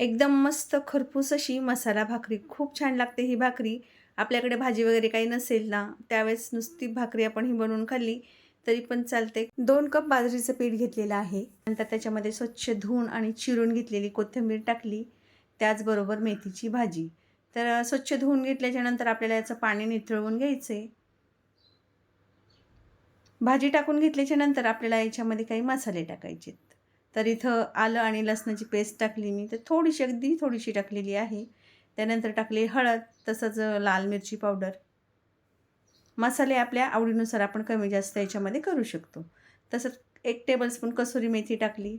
एकदम मस्त खरपूस अशी मसाला भाकरी. खूप छान लागते ही भाकरी. आपल्याकडे भाजी वगैरे काही नसेल ना त्यावेळेस नुसती भाकरी आपण ही बनवून खाल्ली तरी पण चालते. दोन कप बाजरीचं पीठ घेतलेलं आहे. नंतर त्याच्यामध्ये स्वच्छ धुवून आणि चिरून घेतलेली कोथिंबीर टाकली. त्याचबरोबर मेथीची भाजी. तर स्वच्छ धुवून घेतल्याच्या नंतर आपल्याला याचं पाणी निथळवून घ्यायचं आहे भाजी टाकून घेतल्याच्या नंतर आपल्याला याच्यामध्ये काही मसाले टाकायचे तर इथं आलं आणि लसणाची पेस्ट टाकली मी. तर थोडीशी अगदी थोडीशी टाकलेली आहे. त्यानंतर टाकली हळद तसंच लाल मिरची पावडर. मसाले आपल्या आवडीनुसार आपण कमी जास्त याच्यामध्ये करू शकतो. तसंच एक टेबलस्पून कसुरी मेथी टाकली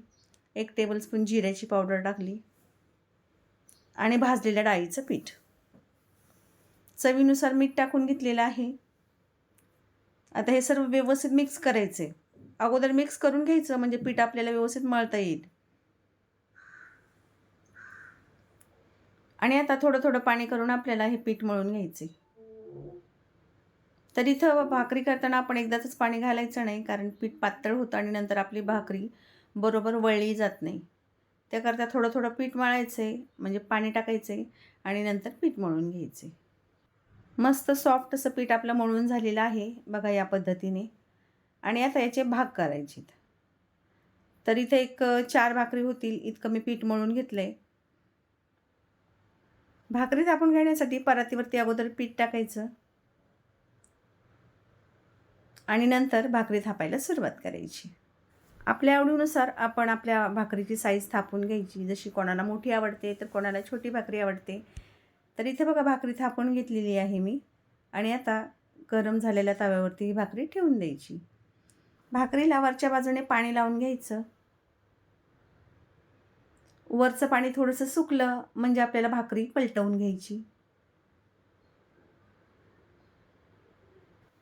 एक टेबलस्पून जिऱ्याची पावडर टाकली आणि भाजलेल्या डाळीचं पीठ. चवीनुसार मीठ टाकून घेतलेलं आहे. आता हे सर्व व्यवस्थित मिक्स करायचे अगोदर मिक्स करून घ्यायचं म्हणजे पीठ आपल्याला व्यवस्थित मळता येईल. आणि आता थोडं थोडं पाणी करून आपल्याला हे पीठ मळून घ्यायचे. तर इथं भाकरी करताना आपण एकदाच पाणी घालायचं नाही कारण पीठ पातळ होतं आणि नंतर आपली भाकरी बरोबर वळली जात नाही. त्याकरता थोडं थोडं पीठ मळायचं आहे म्हणजे पाणी टाकायचे आणि नंतर पीठ मळून घ्यायचे. मस्त सॉफ्ट असं पीठ आपलं मळून झालेलं आहे बघा या पद्धतीने. आणि आता याचे भाग करायचे तर इथे एक चार भाकरी होतील इतकं मी पीठ मळून घेतलं आहे भाकरी थापून घेण्यासाठी परातीवरती अगोदर पीठ टाकायचं. आणि नंतर भाकरी थापायला सुरुवात करायची. आपल्या आवडीनुसार आपण आपल्या भाकरीची साईज थापून घ्यायची. जशी कोणाला मोठी आवडते तर कोणाला छोटी भाकरी आवडते. तर इथे बघा भाकरी थापून घेतलेली आहे मी. आणि आता गरम झालेल्या तव्यावरती ही भाकरी ठेवून द्यायची. भाकरीला वरच्या बाजूने पाणी लावून घ्यायचं. वरचं पाणी थोडंसं सुकलं म्हणजे आपल्याला भाकरी पलटवून घ्यायची.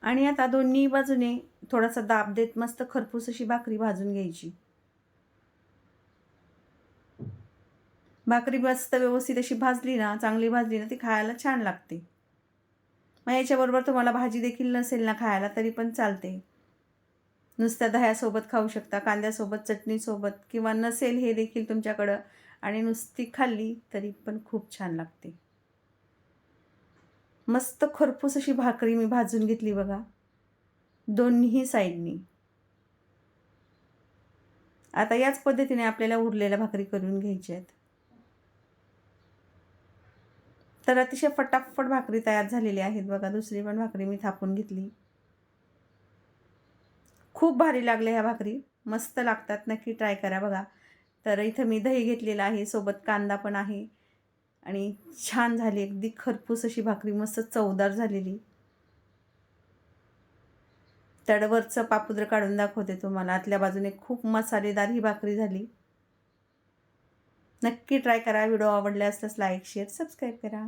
आणि आता दोन्ही बाजूने थोडासा दाब देत मस्त खरपूस अशी भाकरी भाजून घ्यायची. भाकरी मस्त व्यवस्थित अशी भाजली ना चांगली भाजली ना ती खायला छान लागते. मग याच्याबरोबर तुम्हाला भाजी देखील नसेल ना खायला तरी पण चालते. नुसत्या दह्यासोबत खाऊ शकता कांद्यासोबत चटणीसोबत किंवा नसेल हे देखील तुमच्याकडं आणि नुसती खाल्ली तरी पण खूप छान लागते. मस्त खरपूस अशी भाकरी मी भाजून घेतली बघा. दोन्ही साईडनी. आता याच पद्धतीने आपल्याला उरलेल्या भाकरी करून घ्यायच्या आहेत. तर अतिशय फटाफट भाकरी तयार झालेली आहेत बघा. दुसरी पण भाकरी मी थापून घेतली. खूप भारी लागले ह्या भाकरी. मस्त लागतात नक्की ट्राय करा बघा. तर इथं मी दही घेतलेलं आहे सोबत कांदा पण आहे. आणि छान झाली अगदी खरपूस अशी भाकरी मस्त चवदार झालेली. तडवरचं पापुद्र काढून दाखवते तुम्हाला. आतल्या बाजूने खूप मसालेदार ही भाकरी झाली. नक्की ट्राय करा. व्हिडिओ आवडला असल्यास लाईक शेअर सबस्क्राईब करा.